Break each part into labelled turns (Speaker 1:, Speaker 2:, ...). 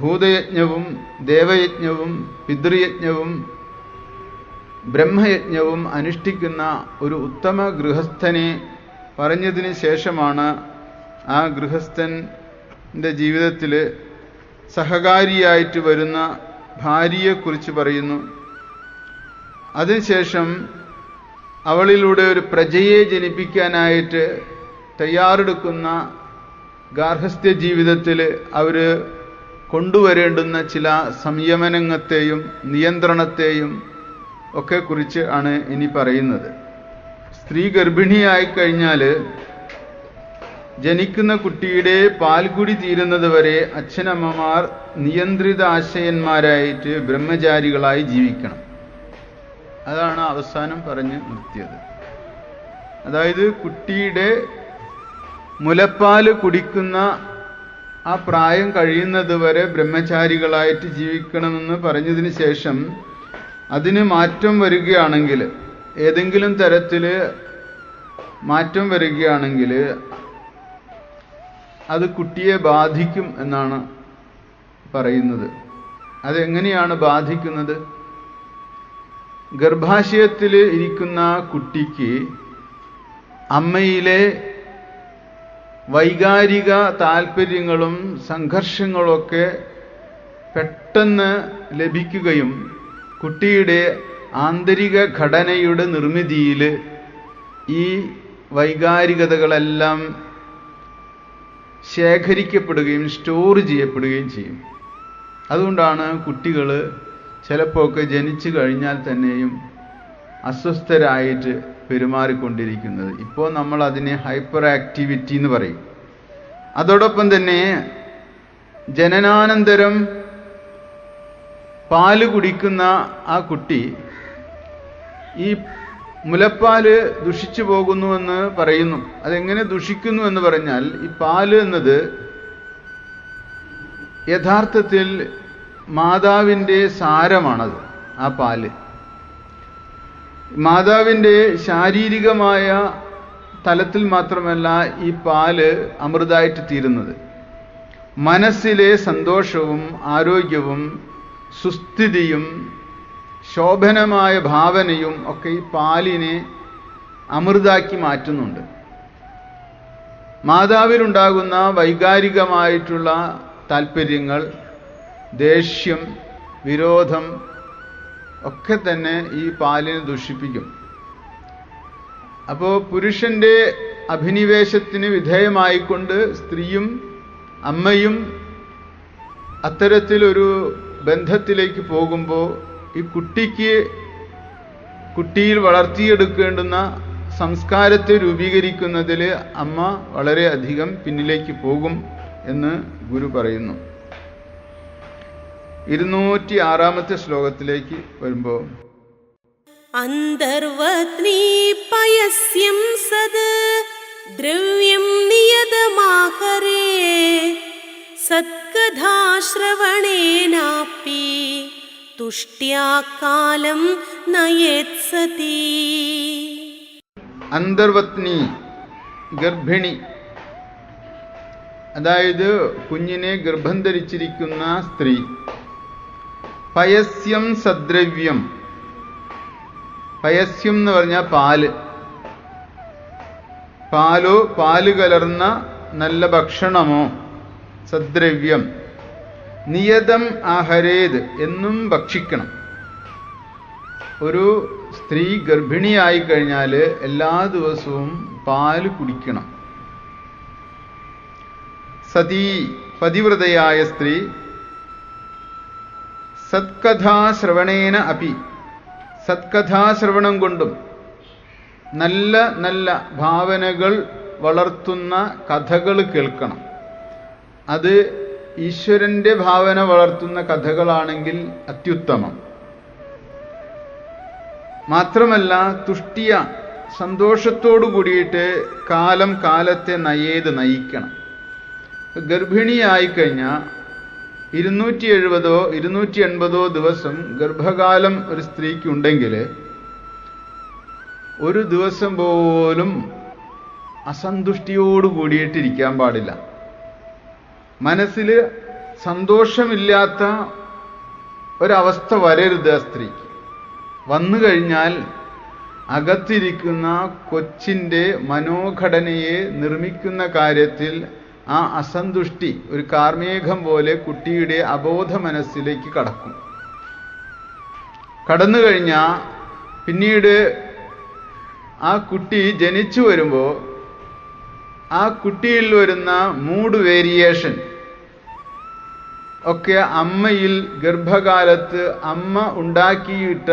Speaker 1: ഭൂതയജ്ഞവും ദേവയജ്ഞവും പിതൃയജ്ഞവും ബ്രഹ്മയജ്ഞവും അനുഷ്ഠിക്കുന്ന ഒരു ഉത്തമ ഗൃഹസ്ഥനെ പറഞ്ഞതിന് ശേഷമാണ് ആ ഗൃഹസ്ഥന്റെ ജീവിതത്തിൽ സഹകാരിയായിട്ട് വരുന്ന ഭാര്യയെക്കുറിച്ച് പറയുന്നു. അതിനുശേഷം അവളിലൂടെ ഒരു പ്രജയെ ജനിപ്പിക്കാനായിട്ട് തയ്യാറെടുക്കുന്ന ഗാർഹസ്ഥ്യ ജീവിതത്തിൽ അവർ കൊണ്ടുവരേണ്ടുന്ന ചില സംയമനത്തെയും നിയന്ത്രണത്തെയും ഒക്കെ കുറിച്ച് ആണ് ഇനി പറയുന്നത്. സ്ത്രീ ഗർഭിണിയായി കഴിഞ്ഞാൽ ജനിക്കുന്ന കുട്ടിയുടെ പാൽകുടി തീരുന്നത് വരെ അച്ഛനമ്മമാർ നിയന്ത്രിത ആശയന്മാരായിട്ട് ബ്രഹ്മചാരികളായി ജീവിക്കണം. അതാണ് അവസാനം പറഞ്ഞ് നിർത്തിയത്. അതായത് കുട്ടിയുടെ മുലപ്പാൽ കുടിക്കുന്ന ആ പ്രായം കഴിയുന്നത് വരെ ബ്രഹ്മചാരികളായിട്ട് ജീവിക്കണമെന്ന് പറഞ്ഞതിന് ശേഷം അതിന് മാറ്റം വരികയാണെങ്കിൽ ഏതെങ്കിലും തരത്തിൽ മാറ്റം വരികയാണെങ്കിൽ അത് കുട്ടിയെ ബാധിക്കും എന്നാണ് പറയുന്നത്. അതെങ്ങനെയാണ് ബാധിക്കുന്നത്? ഗർഭാശയത്തിൽ ഇരിക്കുന്ന കുട്ടിക്ക് അമ്മയിലെ വൈകാരിക താല്പര്യങ്ങളും സംഘർഷങ്ങളൊക്കെ പെട്ടെന്ന് ലഭിക്കുകയും കുട്ടിയുടെ ആന്തരിക ഘടനയുടെ നിർമ്മിതിയിൽ ഈ വൈകാരികതകളെല്ലാം ശേഖരിക്കപ്പെടുകയും സ്റ്റോർ ചെയ്യപ്പെടുകയും ചെയ്യും. അതുകൊണ്ടാണ് കുട്ടികൾ ചിലപ്പോഴൊക്കെ ജനിച്ചു കഴിഞ്ഞാൽ തന്നെയും അസ്വസ്ഥരായിട്ട് പെരുമാറിക്കൊണ്ടിരിക്കുന്നത്. ഇപ്പോൾ നമ്മൾ അതിനെ ഹൈപ്പർ ആക്ടിവിറ്റി എന്ന് പറയും. അതോടൊപ്പം തന്നെ ജനനാനന്തരം പാൽ കുടിക്കുന്ന ആ കുട്ടി ഈ മുലപ്പാൽ ദുഷിച്ചു പോകുന്നുവെന്ന് പറയുന്നു. അതെങ്ങനെ ദുഷിക്കുന്നു എന്ന് പറഞ്ഞാൽ ഈ പാൽ എന്നത് യഥാർത്ഥത്തിൽ മാതാവിന്റെ സാരമാണത് ആ പാൽ. മാതാവിന്റെ ശാരീരികമായ തലത്തിൽ മാത്രമല്ല ഈ പാൽ അമൃതായിട്ട് തീരുന്നത്. മനസ്സിലെ സന്തോഷവും ആരോഗ്യവും സുസ്ഥിതിയും ശോഭനമായ ഭാവനയും ഒക്കെ ഈ പാലിനെ അമൃതാക്കി മാറ്റുന്നുണ്ട്. മാതാവിലുണ്ടാകുന്ന വൈകാരികമായിട്ടുള്ള താല്പര്യങ്ങൾ ദേഷ്യം വിരോധം ഒക്കെ തന്നെ ഈ പാലിനെ ദുഷിപ്പിക്കും. അപ്പോൾ പുരുഷന്റെ അഭിനിവേശത്തിന് വിധേയമായിക്കൊണ്ട് സ്ത്രീയും അമ്മയും അത്തരത്തിലൊരു ബന്ധത്തിലേക്ക് പോകുമ്പോൾ ഈ കുട്ടിക്ക് കുട്ടിയിൽ വളർത്തിയെടുക്കേണ്ടുന്ന സംസ്കാരത്തെ രൂപീകരിക്കുന്നതിൽ അമ്മ വളരെയധികം പിന്നിലേക്ക് പോകും എന്ന് ഗുരു പറയുന്നു. ഇരുന്നൂറ്റി ആറാമത്തെ ശ്ലോകത്തിലേക്ക് വരുമ്പോൾ
Speaker 2: അന്തർവത്നീ പയസ്യം സത് ദ്രവ്യം നിയതമാഹരേ സത്കഥാശ്രവണേനാപ്പി തുഷ്ട്യാ കാലം നയേത്സതി
Speaker 1: അന്തർവത്നി ഗർഭിണി അതായത് കുഞ്ഞിനെ ഗർഭം ധരിച്ചിരിക്കുന്ന സ്ത്രീ പയസ്യം സദ്രവ്യം. പയസ്യം എന്ന് പറഞ്ഞാൽ പാൽ. പാലോ പാൽ കലർന്ന നല്ല ഭക്ഷണമോ? സദ്രവ്യം. നിയതം ആഹരേത് എന്നും ഭക്ഷിക്കണം. ഒരു സ്ത്രീ ഗർഭിണിയായി കഴിഞ്ഞാൽ എല്ലാ ദിവസവും പാൽ കുടിക്കണം. സതീ പതിവ്രതയായ സ്ത്രീ സത്കഥാശ്രവണേന അപി. സത്കഥാശ്രവണം കൊണ്ടും നല്ല നല്ല ഭാവനകൾ വളർത്തുന്ന കഥകൾ കേൾക്കണം. അത് ഈശ്വരന്റെ ഭാവന വളർത്തുന്ന കഥകളാണെങ്കിൽ അത്യുത്തമം. മാത്രമല്ല തുഷ്ടിയ സന്തോഷത്തോടു കൂടിയിട്ട് കാലം കാലത്തെ നയേത് നയിക്കണം. ഗർഭിണിയായി കഴിഞ്ഞാൽ ഇരുന്നൂറ്റി എഴുപതോ ഇരുന്നൂറ്റി എൺപതോ ദിവസം ഗർഭകാലം ഒരു സ്ത്രീക്ക് ഉണ്ടെങ്കിൽ ഒരു ദിവസം പോലും അസന്തുഷ്ടിയോട് കൂടിയിട്ടിരിക്കാൻ പാടില്ല. മനസ്സിൽ സന്തോഷമില്ലാത്ത ഒരവസ്ഥ വരരുത് ആ സ്ത്രീക്ക്. വന്നു കഴിഞ്ഞാൽ അകത്തിരിക്കുന്ന കൊച്ചിന്റെ മനോഘടനയെ നിർമ്മിക്കുന്ന കാര്യത്തിൽ ആ അസന്തുഷ്ടി ഒരു കാർമേഘം പോലെ കുട്ടിയുടെ അബോധ മനസ്സിലേക്ക് കടക്കും. കടന്നു കഴിഞ്ഞാൽ പിന്നീട് ആ കുട്ടി ജനിച്ചു വരുമ്പോൾ ആ കുട്ടിയിൽ വരുന്ന മൂഡ് വേരിയേഷൻ ഒക്കെ അമ്മയിൽ ഗർഭകാലത്ത് അമ്മ ഉണ്ടാക്കിയിട്ട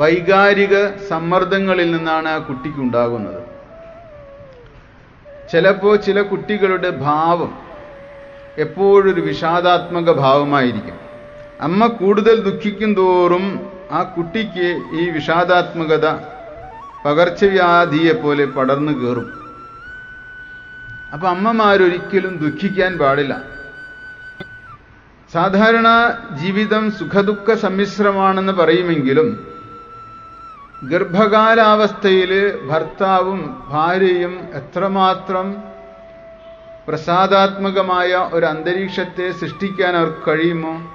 Speaker 1: വൈകാരിക സമ്മർദ്ദങ്ങളിൽ നിന്നാണ് ആ കുട്ടിക്ക് ഉണ്ടാകുന്നത്. ചിലപ്പോൾ ചില കുട്ടികളുടെ ഭാവം എപ്പോഴൊരു വിഷാദാത്മക ഭാവമായിരിക്കും. അമ്മ കൂടുതൽ ദുഃഖിക്കും തോറും ആ കുട്ടിക്ക് ഈ വിഷാദാത്മകത പകർച്ചവ്യാധിയെ പോലെ പടർന്നു കയറും. അപ്പൊ അമ്മമാരൊരിക്കലും ദുഃഖിക്കാൻ പാടില്ല. സാധാരണ ജീവിതം സുഖദുഃഖ സമ്മിശ്രമാണെന്ന് പറയുമെങ്കിലും ഗർഭകാലാവസ്ഥയിൽ ഭർത്താവും ഭാര്യയും എത്രമാത്രം പ്രസാദാത്മകമായ ഒരു അന്തരീക്ഷത്തെ സൃഷ്ടിക്കാൻ അവർക്ക് കഴിയുമോ?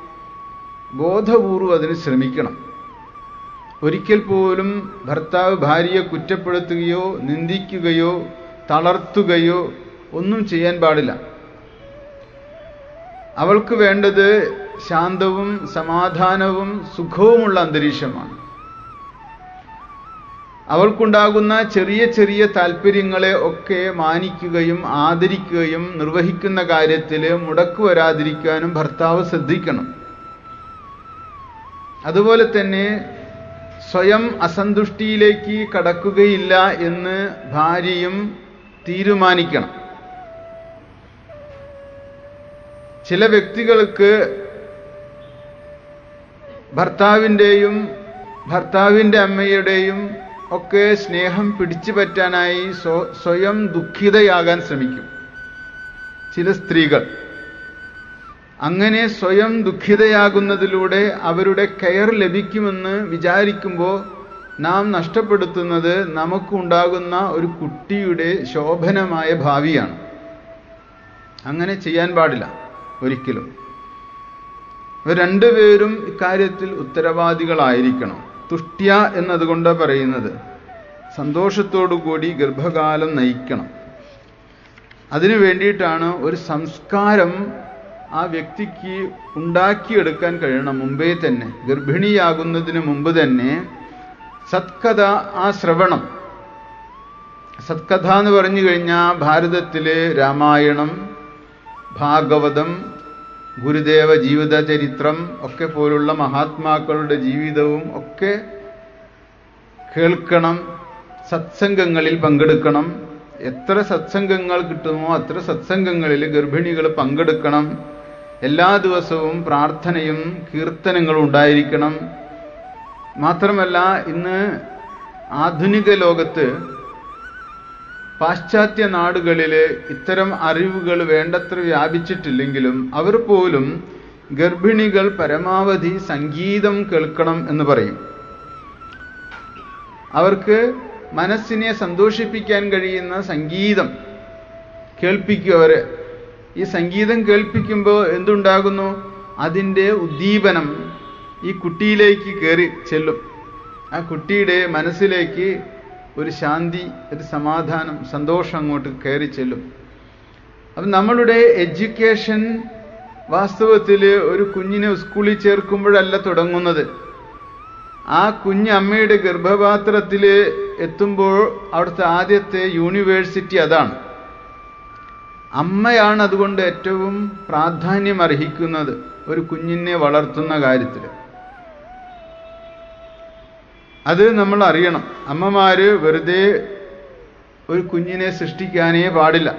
Speaker 1: ബോധപൂർവം അതിന് ശ്രമിക്കണം. ഒരിക്കൽ പോലും ഭർത്താവ് ഭാര്യയെ കുറ്റപ്പെടുത്തുകയോ നിന്ദിക്കുകയോ തളർത്തുകയോ ഒന്നും ചെയ്യാൻ പാടില്ല. അവൾക്ക് വേണ്ടത് ശാന്തവും സമാധാനവും സുഖവുമുള്ള അന്തരീക്ഷമാണ്. അവൾക്കുണ്ടാകുന്ന ചെറിയ ചെറിയ താല്പര്യങ്ങളെ ഒക്കെ മാനിക്കുകയും ആദരിക്കുകയും നിർവഹിക്കുന്ന കാര്യത്തിൽ മുടക്കു വരാതിരിക്കാനും ഭർത്താവ് ശ്രദ്ധിക്കണം. അതുപോലെ തന്നെ സ്വയം അസന്തുഷ്ടിയിലേക്ക് കടക്കുകയില്ല എന്ന് ഭാര്യയും തീരുമാനിക്കണം. ചില വ്യക്തികൾക്ക് ഭർത്താവിന്റെയും ഭർത്താവിന്റെ അമ്മയുടെയും ഒക്കെ സ്നേഹം പിടിച്ചു പറ്റാനായി സ്വയം ദുഃഖിതയാകാൻ ശ്രമിക്കും. ചില സ്ത്രീകൾ. അങ്ങനെ സ്വയം ദുഃഖിതയാകുന്നതിലൂടെ അവരുടെ കെയർ ലഭിക്കുമെന്ന് വിചാരിക്കുമ്പോൾ നാം നഷ്ടപ്പെടുത്തുന്നത് നമുക്കുണ്ടാകുന്ന ഒരു കുട്ടിയുടെ ശോഭനമായ ഭാവിയാണ്. അങ്ങനെ ചെയ്യാൻ പാടില്ല ഒരിക്കലും. രണ്ടുപേരും ഇക്കാര്യത്തിൽ ഉത്തരവാദികളായിരിക്കണം. തുഷ്ട്യ എന്നതുകൊണ്ട് പറയുന്നത്. സന്തോഷത്തോടു കൂടി ഗർഭകാലം നയിക്കണം. അതിനു വേണ്ടിയിട്ടാണ് ഒരു സംസ്കാരം ആ വ്യക്തിക്ക് ഉണ്ടാക്കിയെടുക്കാൻ കഴിയണം. മുമ്പേ തന്നെ ഗർഭിണിയാകുന്നതിന് മുമ്പ് തന്നെ സത്കഥ ആ ശ്രവണം. സത്കഥ എന്ന് പറഞ്ഞു കഴിഞ്ഞാൽ ഭാരതത്തിലെ രാമായണം ഭാഗവതം ഗുരുദേവ ജീവിത ചരിത്രം ഒക്കെ പോലുള്ള മഹാത്മാക്കളുടെ ജീവിതവും ഒക്കെ കേൾക്കണം സത്സംഗങ്ങളിൽ പങ്കെടുക്കണം. എത്ര സത്സംഗങ്ങൾ കിട്ടുമോ അത്ര സത്സംഗങ്ങളിൽ ഗർഭിണികൾ പങ്കെടുക്കണം. എല്ലാ ദിവസവും പ്രാർത്ഥനയും കീർത്തനങ്ങളും ഉണ്ടായിരിക്കണം. മാത്രമല്ല ഇന്ന് ആധുനിക ലോകത്ത് പാശ്ചാത്യ നാടുകളിൽ ഇത്തരം അറിവുകൾ വേണ്ടത്ര വ്യാപിച്ചിട്ടില്ലെങ്കിലും അവർ പോലും ഗർഭിണികൾ പരമാവധി സംഗീതം കേൾക്കണം എന്ന് പറയും. അവർക്ക് മനസ്സിനെ സന്തോഷിപ്പിക്കാൻ കഴിയുന്ന സംഗീതം കേൾപ്പിക്കും അവർ ഈ സംഗീതം കേൾപ്പിക്കുമ്പോൾ എന്തുണ്ടാകുന്നു? അതിന്റെ ഉദ്ദീപനം ഈ കുട്ടിയിലേക്ക് കയറി ചെല്ലും. ആ കുട്ടിയുടെ മനസ്സിലേക്ക് ഒരു ശാന്തി ഒരു സമാധാനം സന്തോഷം അങ്ങോട്ട് കയറി ചെല്ലും. അപ്പം നമ്മളുടെ എഡ്യൂക്കേഷൻ വാസ്തവത്തിൽ ഒരു കുഞ്ഞിനെ സ്കൂളിൽ ചേർക്കുമ്പോഴല്ല തുടങ്ങുന്നത്. ആ കുഞ്ഞ് അമ്മയുടെ ഗർഭപാത്രത്തിൽ എത്തുമ്പോൾ അവിടുത്തെ ആദ്യത്തെ യൂണിവേഴ്സിറ്റി അതാണ്. അമ്മയാണ് അതുകൊണ്ട് ഏറ്റവും പ്രാധാന്യം അർഹിക്കുന്നത് ഒരു കുഞ്ഞിനെ വളർത്തുന്ന കാര്യത്തിൽ അത് നമ്മൾ അറിയണം. അമ്മമാര് വെറുതെ ഒരു കുഞ്ഞിനെ സൃഷ്ടിക്കാനേ പാടില്ല.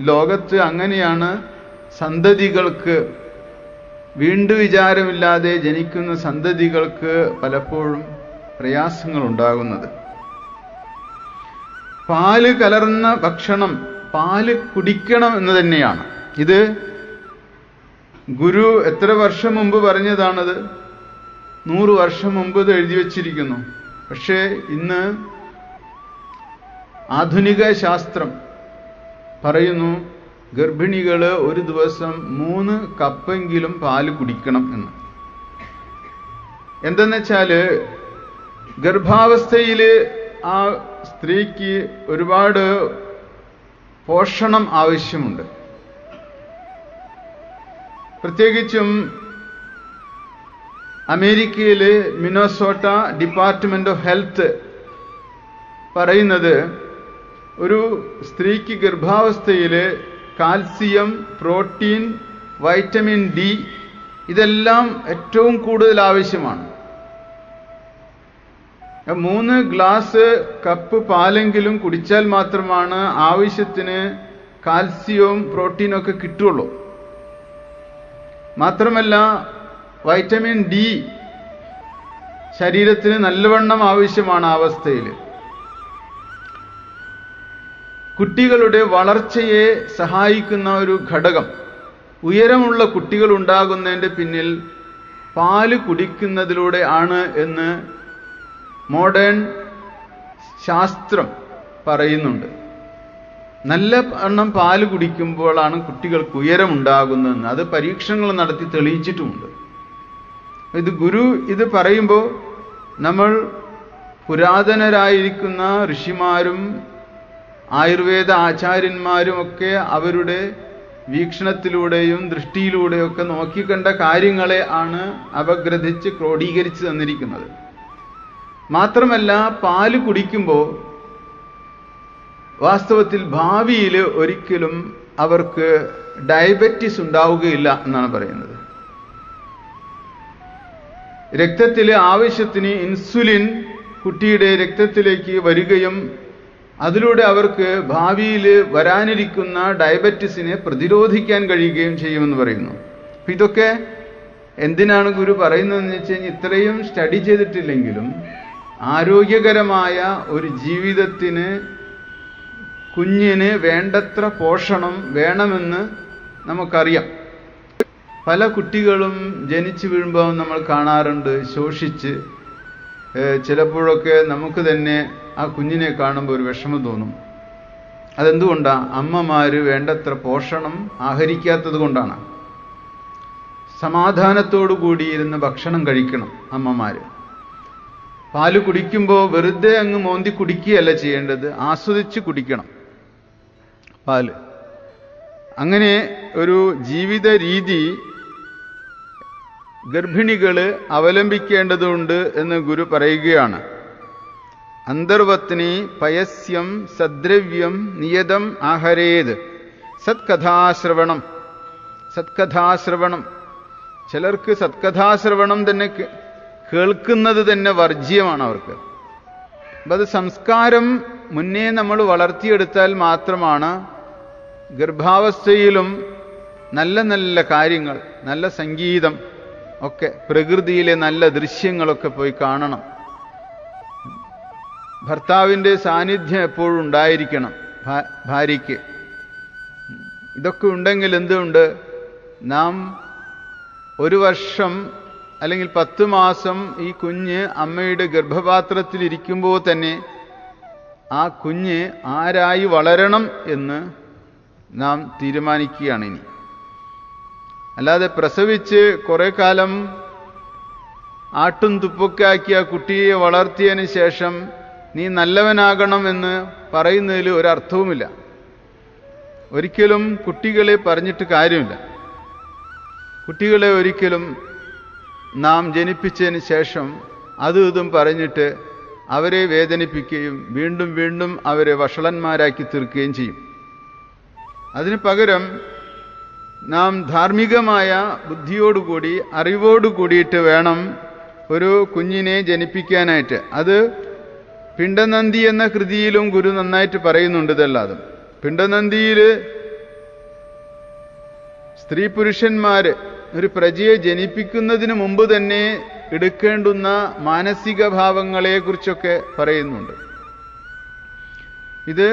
Speaker 1: ലോകത്ത് അങ്ങനെയാണ് സന്തതികൾക്ക് വീണ്ടു വിചാരമില്ലാതെ ജനിക്കുന്ന സന്തതികൾക്ക് പലപ്പോഴും പ്രയാസങ്ങൾ ഉണ്ടാകുന്നത് പാൽ കലർന്ന ഭക്ഷണം പാൽ കുടിക്കണം എന്ന് തന്നെയാണ്. ഇത് ഗുരു എത്ര വർഷം മുമ്പ് പറഞ്ഞതാണത്? നൂറ് വർഷം മുമ്പ് ഇത് എഴുതി വച്ചിരിക്കുന്നു. പക്ഷേ ഇന്ന് ആധുനിക ശാസ്ത്രം പറയുന്നു ഗർഭിണികൾ ഒരു ദിവസം മൂന്ന് കപ്പെങ്കിലും പാൽ കുടിക്കണം എന്ന്. എന്തെന്ന് വെച്ചാൽ ഗർഭാവസ്ഥയിൽ ആ സ്ത്രീക്ക് ഒരുപാട് പോഷണം ആവശ്യമുണ്ട്. പ്രത്യേകിച്ചും അമേരിക്കയിലെ മിനോസോട്ട ഡിപ്പാർട്ട്മെന്റ് ഓഫ് ഹെൽത്ത് പറയുന്നത് ഒരു സ്ത്രീക്ക് ഗർഭാവസ്ഥയിൽ കാൽസ്യം പ്രോട്ടീൻ വൈറ്റമിൻ ഡി ഇതെല്ലാം ഏറ്റവും കൂടുതൽ ആവശ്യമാണ്. മൂന്ന് ഗ്ലാസ് കപ്പ് പാലെങ്കിലും കുടിച്ചാൽ മാത്രമാണ് ആവശ്യത്തിന് കാൽസ്യവും പ്രോട്ടീനും ഒക്കെ കിട്ടുള്ളൂ. മാത്രമല്ല വൈറ്റമിൻ ഡി ശരീരത്തിന് നല്ലവണ്ണം ആവശ്യമാണ് ആ അവസ്ഥയിൽ കുട്ടികളുടെ വളർച്ചയെ സഹായിക്കുന്ന ഒരു ഘടകം. ഉയരമുള്ള കുട്ടികൾ ഉണ്ടാകുന്നതിന്റെ പിന്നിൽ പാൽ കുടിക്കുന്നതിലൂടെ ആണ് എന്ന് മോഡേൺ ശാസ്ത്രം പറയുന്നുണ്ട്. നല്ല എണ്ണം പാൽ കുടിക്കുമ്പോഴാണ് കുട്ടികൾക്ക് ഉയരമുണ്ടാകുന്നതെന്ന്. അത് പരീക്ഷണങ്ങൾ നടത്തി തെളിയിച്ചിട്ടുമുണ്ട്. ഇത് ഗുരു ഇത് പറയുമ്പോൾ നമ്മൾ പുരാതനരായിരിക്കുന്ന ഋഷിമാരും ആയുർവേദ ആചാര്യന്മാരും ഒക്കെ അവരുടെ വീക്ഷണത്തിലൂടെയും ദൃഷ്ടിയിലൂടെയൊക്കെ നോക്കിക്കണ്ട കാര്യങ്ങളെ ആണ് അപഗ്രഥിച്ച് ക്രോഡീകരിച്ച് തന്നിരിക്കുന്നത്. മാത്രമല്ല പാൽ കുടിക്കുമ്പോൾ വാസ്തവത്തിൽ ഭാവിയിൽ ഒരിക്കലും അവർക്ക് ഡയബറ്റിസ് ഉണ്ടാവുകയില്ല എന്നാണ് പറയുന്നത്. രക്തത്തിലെ ആവശ്യത്തിന് ഇൻസുലിൻ കുട്ടിയുടെ രക്തത്തിലേക്ക് വരികയും അതിലൂടെ അവർക്ക് ഭാവിയിൽ വരാനിരിക്കുന്ന ഡയബറ്റിസിനെ പ്രതിരോധിക്കാൻ കഴിയുകയും ചെയ്യുമെന്ന് പറയുന്നു. അപ്പൊ ഇതൊക്കെ എന്തിനാണ് ഗുരു പറയുന്നതെന്ന് വെച്ച് കഴിഞ്ഞാൽ ഇത്രയും സ്റ്റഡി ചെയ്തിട്ടില്ലെങ്കിലും ആരോഗ്യകരമായ ഒരു ജീവിതത്തിന് കുഞ്ഞിന് വേണ്ടത്ര പോഷണം വേണമെന്ന് നമുക്കറിയാം. പല കുട്ടികളും ജനിച്ചു വീഴുമ്പോൾ നമ്മൾ കാണാറുണ്ട് ശോഷിച്ച്. ചിലപ്പോഴൊക്കെ നമുക്ക് തന്നെ ആ കുഞ്ഞിനെ കാണുമ്പോൾ ഒരു വിഷമം തോന്നും. അതെന്തുകൊണ്ടാണ് അമ്മമാർ വേണ്ടത്ര പോഷണം ആഹരിക്കാത്തത് കൊണ്ടാണ്. സമാധാനത്തോടു കൂടി ഇരുന്ന് ഭക്ഷണം കഴിക്കണം അമ്മമാർ പാൽ കുടിക്കുമ്പോൾ വെറുതെ അങ്ങ് മോന്തി കുടിക്കുകയല്ല ചെയ്യേണ്ടത് ആസ്വദിച്ച് കുടിക്കണം പാൽ. അങ്ങനെ ഒരു ജീവിത രീതി ഗർഭിണികൾ അവലംബിക്കേണ്ടതുണ്ട് എന്ന് ഗുരു പറയുകയാണ്. അന്തർവത്നി പയസ്യം സദ്രവ്യം നിയതം ആഹരേത്. സത്കഥാശ്രവണം. സത്കഥാശ്രവണം. ചിലർക്ക് സത്കഥാശ്രവണം തന്നെ കേൾക്കുന്നത് തന്നെ വർജ്യമാണ് അവർക്ക്. അപ്പം അത് സംസ്കാരം മുന്നേ നമ്മൾ വളർത്തിയെടുത്താൽ മാത്രമാണ് ഗർഭാവസ്ഥയിലും നല്ല നല്ല കാര്യങ്ങൾ നല്ല സംഗീതം ഒക്കെ പ്രകൃതിയിലെ നല്ല ദൃശ്യങ്ങളൊക്കെ പോയി കാണണം. ഭർത്താവിന്റെ സാന്നിധ്യം എപ്പോഴും ഉണ്ടായിരിക്കണം ഭാര്യയ്ക്ക്. ഇതൊക്കെ ഉണ്ടെങ്കിൽ എന്തുണ്ട്? നാം ഒരു വർഷം അല്ലെങ്കിൽ പത്ത് മാസം ഈ കുഞ്ഞ് അമ്മയുടെ ഗർഭപാത്രത്തിൽ ഇരിക്കുമ്പോൾ തന്നെ ആ കുഞ്ഞ് ആരായി വളരണം എന്ന് നാം തീരുമാനിക്കുകയാണ് ഇനി. അല്ലാതെ പ്രസവിച്ച് കുറെ കാലം ആട്ടും തുപ്പൊക്കെ ആക്കിയ കുട്ടിയെ വളർത്തിയതിന് ശേഷം നീ നല്ലവനാകണം എന്ന് പറയുന്നതിൽ ഒരർത്ഥവുമില്ല. ഒരിക്കലും കുട്ടികളെ പറഞ്ഞിട്ട് കാര്യമില്ല. കുട്ടികളെ ഒരിക്കലും നാം ജനിപ്പിച്ചതിന് ശേഷം അതും ഇതും പറഞ്ഞിട്ട് അവരെ വേദനിപ്പിക്കുകയും വീണ്ടും വീണ്ടും അവരെ വഷളന്മാരാക്കി തീർക്കുകയും ചെയ്യും. അതിന് പകരം നാം ധാർമ്മികമായ ബുദ്ധിയോടുകൂടി അറിവോടുകൂടിയിട്ട് വേണം ഒരു കുഞ്ഞിനെ ജനിപ്പിക്കാനായിട്ട്. അത് പിണ്ടനന്തി എന്ന കൃതിയിലും ഗുരു നന്നായിട്ട് പറയുന്നുണ്ട് ഇതല്ലാതെ. പിണ്ടനന്തിയിൽ സ്ത്രീ പുരുഷന്മാർ ഒരു പ്രജയെ ജനിപ്പിക്കുന്നതിന് മുമ്പ് തന്നെ എടുക്കേണ്ടുന്ന മാനസിക ഭാവങ്ങളെക്കുറിച്ചൊക്കെ പറയുന്നുണ്ട്. ഇത്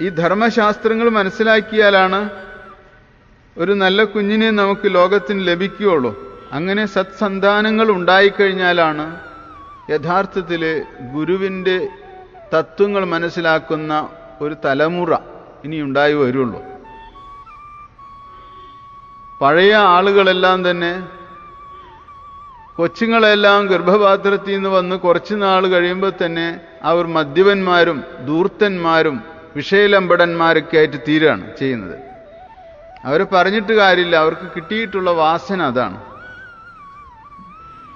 Speaker 1: ഈ ധർമ്മശാസ്ത്രങ്ങൾ മനസ്സിലാക്കിയാലാണ് ഒരു നല്ല കുഞ്ഞിനെ നമുക്ക് ലോകത്തിന് ലഭിക്കുകയുള്ളൂ. അങ്ങനെ സത്സന്താനങ്ങൾ ഉണ്ടായിക്കഴിഞ്ഞാലാണ് യഥാർത്ഥത്തിൽ ഗുരുവിന്റെ തത്വങ്ങൾ മനസ്സിലാക്കുന്ന ഒരു തലമുറ ഇനി ഉണ്ടായി വരുള്ളൂ. പഴയ ആളുകളെല്ലാം തന്നെ കൊച്ചുങ്ങളെല്ലാം ഗർഭപാത്രത്തിൽ നിന്ന് വന്ന് കുറച്ച് നാൾ കഴിയുമ്പോൾ തന്നെ അവർ മദ്യപന്മാരും ധൂർത്തന്മാരും വിഷയലമ്പടന്മാരൊക്കെ ആയിട്ട് തീരാണ് ചെയ്യുന്നത്. അവരെ പറഞ്ഞിട്ട് കാര്യമില്ല. അവർക്ക് കിട്ടിയിട്ടുള്ള വാസന അതാണ്.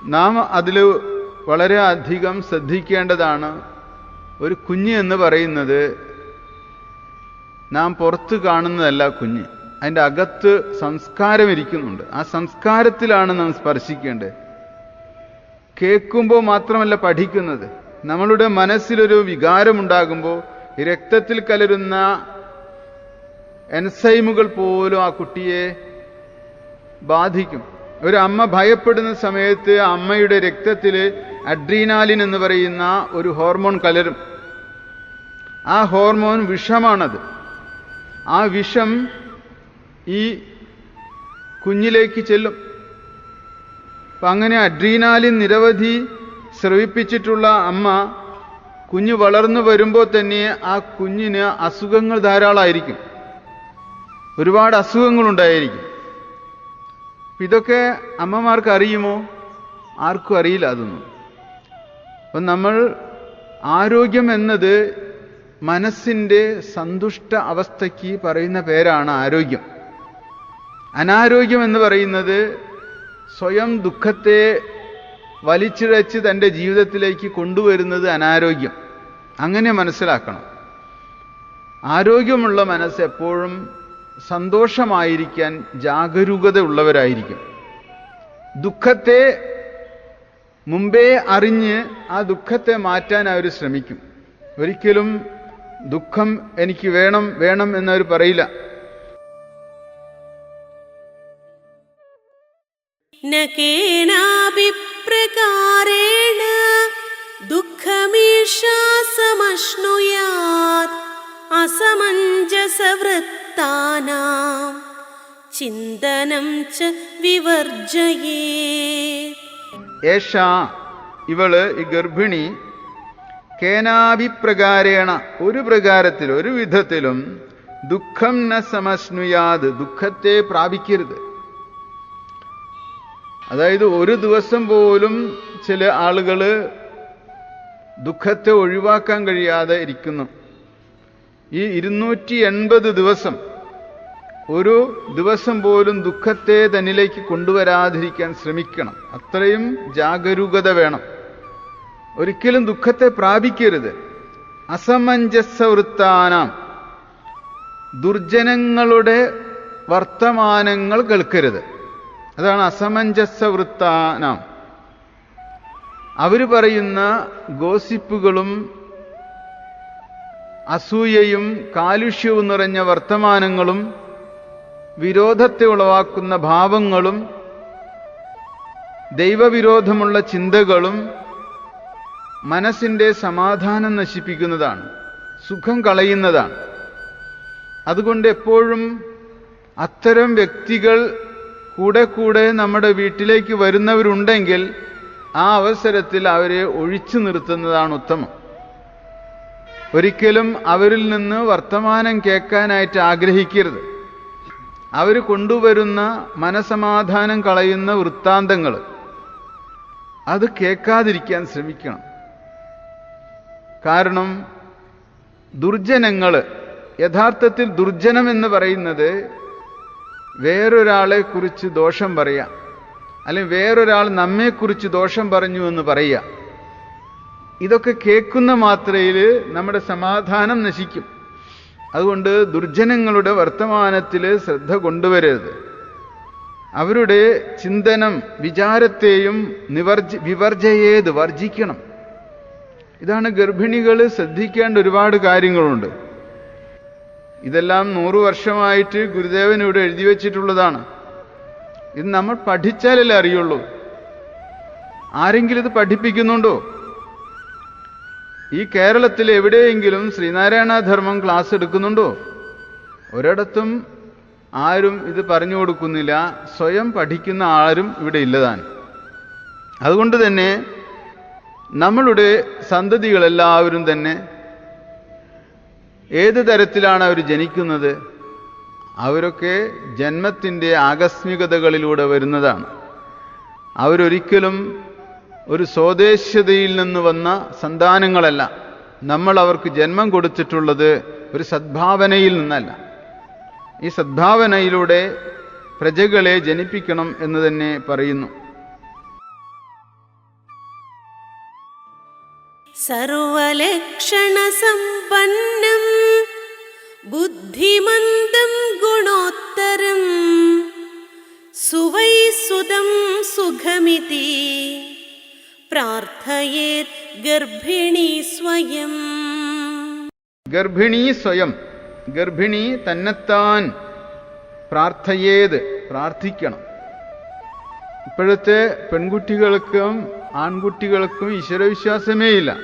Speaker 1: നാം അതിൽ വളരെ അധികം ശ്രദ്ധിക്കേണ്ടതാണ് ഒരു കുഞ്ഞ് എന്ന് പറയുന്നത് നാം പുറത്ത് കാണുന്നതല്ല കുഞ്ഞ്. അതിന്റെ അകത്ത് സംസ്കാരം ഇരിക്കുന്നുണ്ട്. ആ സംസ്കാരത്തിലാണ് നാം സ്പർശിക്കേണ്ടത്. കേൾക്കുമ്പോൾ മാത്രമല്ല പഠിക്കുന്നത്. നമ്മളുടെ മനസ്സിലൊരു വികാരമുണ്ടാകുമ്പോൾ രക്തത്തിൽ കലരുന്ന എൻസൈമുകൾ പോലും ആ കുട്ടിയെ ബാധിക്കും. ഒരു അമ്മ ഭയപ്പെടുന്ന സമയത്ത് അമ്മയുടെ രക്തത്തിൽ അഡ്രീനാലിൻ എന്ന് പറയുന്ന ഒരു ഹോർമോൺ കലരും. ആ ഹോർമോൺ വിഷമാണത്. ആ വിഷം ഈ കുഞ്ഞിലേക്ക് ചെല്ലും. അപ്പം അങ്ങനെ അഡ്രീനാലിൻ നിരവധി സ്രവിപ്പിച്ചിട്ടുള്ള അമ്മ കുഞ്ഞ് വളർന്നു വരുമ്പോൾ തന്നെ ആ കുഞ്ഞിന് അസുഖങ്ങൾ ധാരാളമായിരിക്കും ഒരുപാട് അസുഖങ്ങളുണ്ടായിരിക്കും. ഇതൊക്കെ അമ്മമാർക്ക് അറിയുമോ? ആർക്കും അറിയില്ല അതൊന്നും. അപ്പം നമ്മൾ ആരോഗ്യം എന്നത് മനസ്സിന്റെ സന്തുഷ്ട അവസ്ഥയ്ക്ക് പറയുന്ന പേരാണ് ആരോഗ്യം. അനാരോഗ്യം എന്ന് പറയുന്നത് സ്വയം ദുഃഖത്തെ വലിച്ചിഴച്ച് തന്റെ ജീവിതത്തിലേക്ക് കൊണ്ടുവരുന്നത് അനാരോഗ്യം. അങ്ങനെ മനസ്സിലാക്കണം. ആരോഗ്യമുള്ള മനസ്സ് എപ്പോഴും സന്തോഷമായിരിക്കാൻ ജാഗരൂകത ഉള്ളവരായിരിക്കും ദുഃഖത്തെ മുമ്പേ അറിഞ്ഞ് ആ ദുഃഖത്തെ മാറ്റാൻ അവർ ശ്രമിക്കും. ഒരിക്കലും ദുഃഖം എനിക്ക് വേണം വേണം എന്നവർ പറയില്ല.
Speaker 2: നകേനാഭിപ്രകാരേണ ദുഃഖമീഷാസമശ്നുയാത് അസമഞ്ജസവൃത്ത तानां ചിന്തനം ച
Speaker 1: വിവർജയേ. ഇവൾ ഈ ഗർഭിണി കേനാഭിപ്രകാരേണ ഒരു പ്രകാരത്തിൽ ഒരു വിധത്തിലും ദുഃഖം ന സമസ്നുയാത് ദുഃഖത്തെ പ്രാപിക്കരുത്. അതായത് ഒരു ദിവസം പോലും ചില ആളുകൾ ദുഃഖത്തെ ഒഴിവാക്കാൻ കഴിയാതെ ഇരിക്കുന്നു. ഈ ഇരുന്നൂറ്റി എൺപത് ദിവസം ഒരു ദിവസം പോലും ദുഃഖത്തെ തന്നിലേക്ക് കൊണ്ടുവരാതിരിക്കാൻ ശ്രമിക്കണം. അത്രയും ജാഗരൂകത വേണം. ഒരിക്കലും ദുഃഖത്തെ പ്രാപിക്കരുത്. അസമഞ്ജസ വൃത്താനം. ദുർജനങ്ങളുടെ വർത്തമാനങ്ങൾ കേൾക്കരുത്. അതാണ് അസമഞ്ജസ വൃത്താനം. അവർ പറയുന്ന ഗോസിപ്പുകളും അസൂയയും കാലുഷ്യവും നിറഞ്ഞ വർത്തമാനങ്ങളും വിരോധത്തെ ഉളവാക്കുന്ന ഭാവങ്ങളും ദൈവവിരോധമുള്ള ചിന്തകളും മനസ്സിന്റെ സമാധാനം നശിപ്പിക്കുന്നതാണ് സുഖം കളയുന്നതാണ്. അതുകൊണ്ട് എപ്പോഴും അത്തരം വ്യക്തികൾ കൂടെ കൂടെ നമ്മുടെ വീട്ടിലേക്ക് വരുന്നവരുണ്ടെങ്കിൽ ആ അവസരത്തിൽ അവരെ ഒഴിച്ചു നിർത്തുന്നതാണ് ഉത്തമം. ഒരിക്കലും അവരിൽ നിന്ന് വർത്തമാനം കേൾക്കാനായിട്ട് ആഗ്രഹിക്കരുത്. അവർ കൊണ്ടുവരുന്ന മനസമാധാനം കളയുന്ന വൃത്താന്തങ്ങൾ അത് കേൾക്കാതിരിക്കാൻ ശ്രമിക്കണം. കാരണം ദുർജനങ്ങൾ യഥാർത്ഥത്തിൽ ദുർജനം എന്ന് പറയുന്നത് വേറൊരാളെ കുറിച്ച് ദോഷം പറയാം. അല്ലെങ്കിൽ വേറൊരാൾ നമ്മെക്കുറിച്ച് ദോഷം പറഞ്ഞു എന്ന് പറയുക. ഇതൊക്കെ കേൾക്കുന്ന മാത്രയിൽ നമ്മുടെ സമാധാനം നശിക്കും. അതുകൊണ്ട് ദുർജനങ്ങളുടെ വർത്തമാനത്തിൽ ശ്രദ്ധ കൊണ്ടുവരരുത്. അവരുടെ ചിന്തനം വിചാരത്തെയും നിവർജ വിവർജയേത് വർജിക്കണം. ഇതാണ് ഗർഭിണികൾ ശ്രദ്ധിക്കേണ്ട ഒരുപാട് കാര്യങ്ങളുണ്ട്. ഇതെല്ലാം നൂറു വർഷമായിട്ട് ഗുരുദേവൻ ഇവിടെ എഴുതി വച്ചിട്ടുള്ളതാണ്. ഇത് നമ്മൾ പഠിച്ചാലല്ലേ അറിയുള്ളൂ. ആരെങ്കിലും ഇത് പഠിപ്പിക്കുന്നുണ്ടോ? ഈ കേരളത്തിൽ എവിടെയെങ്കിലും ശ്രീനാരായണ ധർമ്മം ക്ലാസ് എടുക്കുന്നുണ്ടോ? ഒരിടത്തും ആരും ഇത് പറഞ്ഞു കൊടുക്കുന്നില്ല. സ്വയം പഠിക്കുന്ന ആരും ഇവിടെ ഇല്ലതാൻ അതുകൊണ്ട് തന്നെ നമ്മളുടെ സന്തതികളെല്ലാവരും തന്നെ ഏത് തരത്തിലാണ് അവർ ജനിക്കുന്നത്? അവരൊക്കെ ജന്മത്തിന്റെ ആകസ്മികതകളിലൂടെ വരുന്നതാണ്. അവരൊരിക്കലും ഒരു സ്വദേശതയിൽ നിന്ന് വന്ന സന്താനങ്ങളല്ല. നമ്മൾ അവർക്ക് ജന്മം കൊടുത്തിട്ടുള്ളത് ഒരു സദ്ഭാവനയിൽ നിന്നല്ല. ഈ സദ്ഭാവനയിലൂടെ പ്രജകളെ ജനിപ്പിക്കണം എന്ന് തന്നെ പറയുന്നു.
Speaker 2: സർവലക്ഷണസമ്പന്നം ബുദ്ധിമന്തം ഗുണോത്തരം സുവൈസുതം സുഖമിതി. പ്രാർത്ഥയേത് ഗർഭിണി സ്വയം.
Speaker 1: ഗർഭിണി സ്വയം. ഗർഭിണി തന്നെത്താൻ പ്രാർത്ഥയേത് പ്രാർത്ഥിക്കണം. ഇപ്പോഴത്തെ പെൺകുട്ടികൾക്കും ആൺകുട്ടികൾക്കും ഈശ്വരവിശ്വാസമേ ഇല്ല.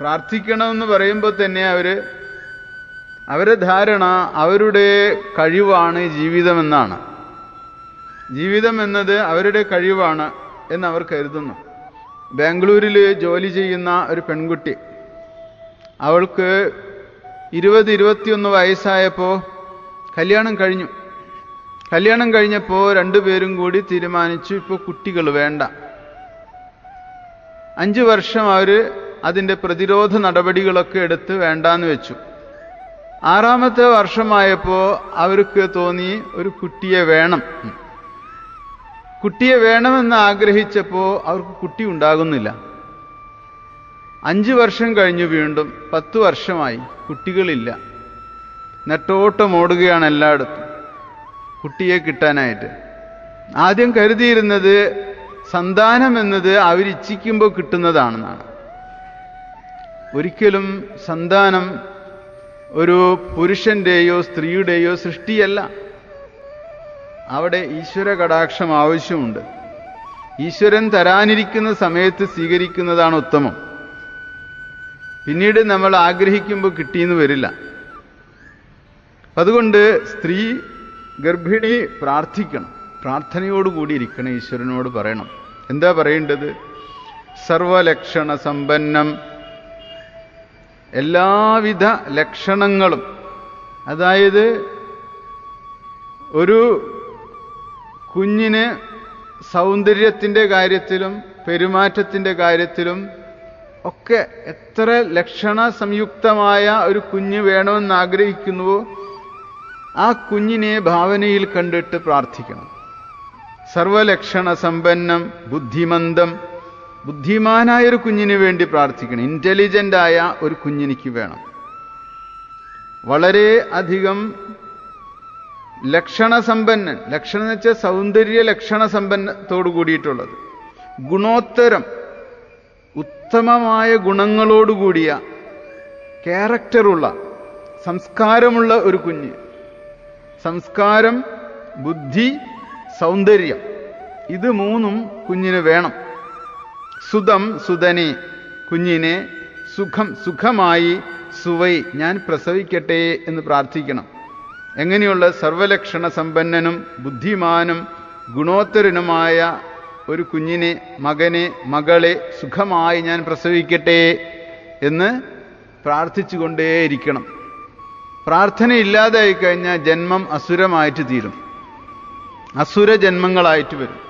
Speaker 1: പ്രാർത്ഥിക്കണമെന്ന് പറയുമ്പോൾ തന്നെ അവർ അവരെ ധാരണ അവരുടെ കഴിവാണ് ജീവിതമെന്നാണ്. ജീവിതം എന്നത് അവരുടെ കഴിവാണ്. എന്ന് അവർ കരുതുന്നു. ബാംഗ്ലൂരിൽ ജോലി ചെയ്യുന്ന ഒരു പെൺകുട്ടി. അവൾക്ക് ഇരുപത് ഇരുപത്തിയൊന്ന് വയസ്സായപ്പോൾ കല്യാണം കഴിഞ്ഞു. കല്യാണം കഴിഞ്ഞപ്പോൾ രണ്ടുപേരും കൂടി തീരുമാനിച്ചു ഇപ്പോൾ കുട്ടികൾ വേണ്ട. അഞ്ച് വർഷം അവർ അതിന്റെ പ്രതിരോധ നടപടികളൊക്കെ എടുത്ത് വേണ്ടാന്ന് വെച്ചു. ആറാമത്തെ വർഷമായപ്പോൾ അവർക്ക് തോന്നി ഒരു കുട്ടിയെ വേണം. കുട്ടിയെ വേണമെന്ന് ആഗ്രഹിച്ചപ്പോൾ അവർക്ക് കുട്ടി ഉണ്ടാകുന്നില്ല. അഞ്ച് വർഷം കഴിഞ്ഞു വീണ്ടും പത്ത് വർഷമായി കുട്ടികളില്ല. നെട്ടോട്ടം ഓടുകയാണ് എല്ലായിടത്തും. കുട്ടിയെ കിട്ടാനായിട്ട്. ആദ്യം കരുതിയിരുന്നത് സന്താനം എന്നത് അവരിച്ഛിക്കുമ്പോൾ കിട്ടുന്നതാണെന്നാണ്. ഒരിക്കലും സന്താനം ഒരു പുരുഷന്റെയോ സ്ത്രീയുടെയോ സൃഷ്ടിയല്ല. അവിടെ ഈശ്വര കടാക്ഷം ആവശ്യമുണ്ട്. ഈശ്വരൻ തരാനിരിക്കുന്ന സമയത്ത് സ്വീകരിക്കുന്നതാണ് ഉത്തമം. പിന്നീട് നമ്മൾ ആഗ്രഹിക്കുമ്പോൾ കിട്ടിയെന്ന് വരില്ല. അതുകൊണ്ട് സ്ത്രീ ഗർഭിണി പ്രാർത്ഥിക്കണം. പ്രാർത്ഥനയോടുകൂടി ഇരിക്കണം ഈശ്വരനോട് പറയണം. എന്താ പറയേണ്ടത്? സർവലക്ഷണ സമ്പന്നം. എല്ലാവിധ ലക്ഷണങ്ങളും. അതായത് ഒരു കുഞ്ഞിന് സൗന്ദര്യത്തിന്റെ കാര്യത്തിലും പെരുമാറ്റത്തിന്റെ കാര്യത്തിലും ഒക്കെ എത്ര ലക്ഷണ സംയുക്തമായ ഒരു കുഞ്ഞ് വേണമെന്ന് ആഗ്രഹിക്കുന്നുവോ ആ കുഞ്ഞിനെ ഭാവനയിൽ കണ്ടിട്ട് പ്രാർത്ഥിക്കണം. സർവലക്ഷണ സമ്പന്നം ബുദ്ധിമന്തം ബുദ്ധിമാനായ ഒരു കുഞ്ഞിന് വേണ്ടി പ്രാർത്ഥിക്കണം. ഇന്റലിജന്റായ ഒരു കുഞ്ഞിനിക്ക് വേണം. വളരെ അധികം ലക്ഷണസമ്പന്നൻ. ലക്ഷണം എന്ന് വെച്ചാൽ സൗന്ദര്യ ലക്ഷണസമ്പന്നത്തോട് കൂടിയിട്ടുള്ളത്. ഗുണോത്തരം. ഉത്തമമായ ഗുണങ്ങളോടുകൂടിയ ക്യാരക്ടറുള്ള സംസ്കാരമുള്ള ഒരു കുഞ്ഞ്. സംസ്കാരം ബുദ്ധി സൗന്ദര്യം. ഇത് മൂന്നും കുഞ്ഞിന് വേണം. സുതം സുതനെ കുഞ്ഞിനെ സുഖം സുഖമായി സുവൈ ഞാൻ പ്രസവിക്കട്ടെ എന്ന് പ്രാർത്ഥിക്കണം. എങ്ങനെയുള്ള സർവലക്ഷണ സമ്പന്നനും ബുദ്ധിമാനും ഗുണോത്തരനുമായ ഒരു കുഞ്ഞിനെ മകനെ മകളെ സുഖമായി ഞാൻ പ്രസവിക്കട്ടെ എന്ന് പ്രാർത്ഥിച്ചുകൊണ്ടേയിരിക്കണം. പ്രാർത്ഥന ഇല്ലാതായി കഴിഞ്ഞാൽ ജന്മം അസുരമായിട്ട് തീരും. അസുര ജന്മങ്ങളായിട്ട് വരും.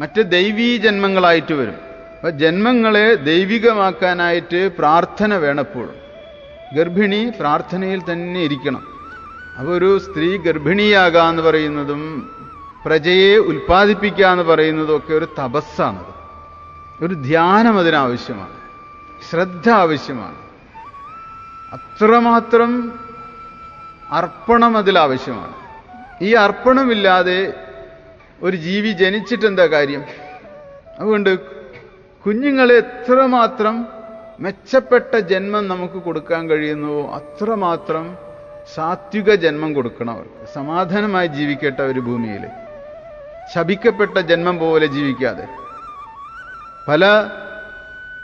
Speaker 1: മറ്റ് ദൈവീ ജന്മങ്ങളായിട്ട് വരും. അപ്പൊ ജന്മങ്ങളെ ദൈവികമാക്കാനായിട്ട് പ്രാർത്ഥന വേണപ്പോഴും ഗർഭിണി പ്രാർത്ഥനയിൽ തന്നെ ഇരിക്കണം. അപ്പോൾ ഒരു സ്ത്രീ ഗർഭിണിയാകുക എന്ന് പറയുന്നതും പ്രജയെ ഉൽപ്പാദിപ്പിക്കുക എന്ന് പറയുന്നതും ഒക്കെ ഒരു തപസ്സാണത്. ഒരു ധ്യാനം അതിനാവശ്യമാണ്. ശ്രദ്ധ ആവശ്യമാണ്. അത്രമാത്രം അർപ്പണം അതിലാവശ്യമാണ്. ഈ അർപ്പണമില്ലാതെ ഒരു ജീവി ജനിച്ചിട്ടെന്താ കാര്യം? അതുകൊണ്ട് കുഞ്ഞുങ്ങളെ എത്രമാത്രം മെച്ചപ്പെട്ട ജന്മം നമുക്ക് കൊടുക്കാൻ കഴിയുന്നുവോ അത്രമാത്രം സാത്വിക ജന്മം കൊടുക്കണം അവർക്ക്. സമാധാനമായി ജീവിക്കട്ടെ ഒരു ഭൂമിയിൽ ശപിക്കപ്പെട്ട ജന്മം പോലെ ജീവിക്കാതെ. പല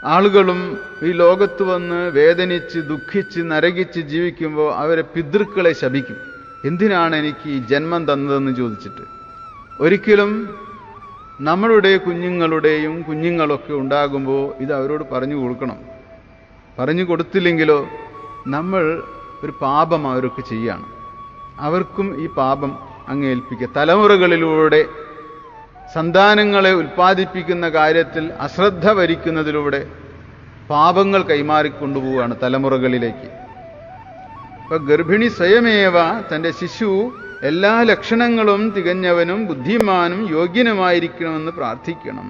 Speaker 1: ആളുകളും ഈ ലോകത്ത് വന്ന് വേദനിച്ച് ദുഃഖിച്ച് നരകിച്ച് ജീവിക്കുമ്പോൾ അവരെ പിതൃക്കളെ ശപിക്കും. എന്തിനാണ് എനിക്ക് ഈ ജന്മം തന്നതെന്ന് ചോദിച്ചിട്ട്. ഒരിക്കലും നമ്മളുടെ കുഞ്ഞുങ്ങളുടെയും കുഞ്ഞുങ്ങളൊക്കെ ഉണ്ടാകുമ്പോൾ ഇത് അവരോട് പറഞ്ഞു കൊടുക്കണം. പറഞ്ഞു കൊടുത്തില്ലെങ്കിലോ നമ്മൾ ഒരു പാപം അവർക്ക് ചെയ്യാണ്. അവർക്കും ഈ പാപം അങ്ങ് ഏൽപ്പിക്കുക. തലമുറകളിലൂടെ സന്താനങ്ങളെ ഉൽപ്പാദിപ്പിക്കുന്ന കാര്യത്തിൽ അശ്രദ്ധ വരിക്കുന്നതിലൂടെ പാപങ്ങൾ കൈമാറിക്കൊണ്ടുപോവുകയാണ് തലമുറകളിലേക്ക്. ഇപ്പൊ ഗർഭിണി സ്വയമേവ തന്റെ ശിശു എല്ലാ ലക്ഷണങ്ങളും തികഞ്ഞവനും ബുദ്ധിമാനും യോഗ്യനുമായിരിക്കണമെന്ന് പ്രാർത്ഥിക്കണം.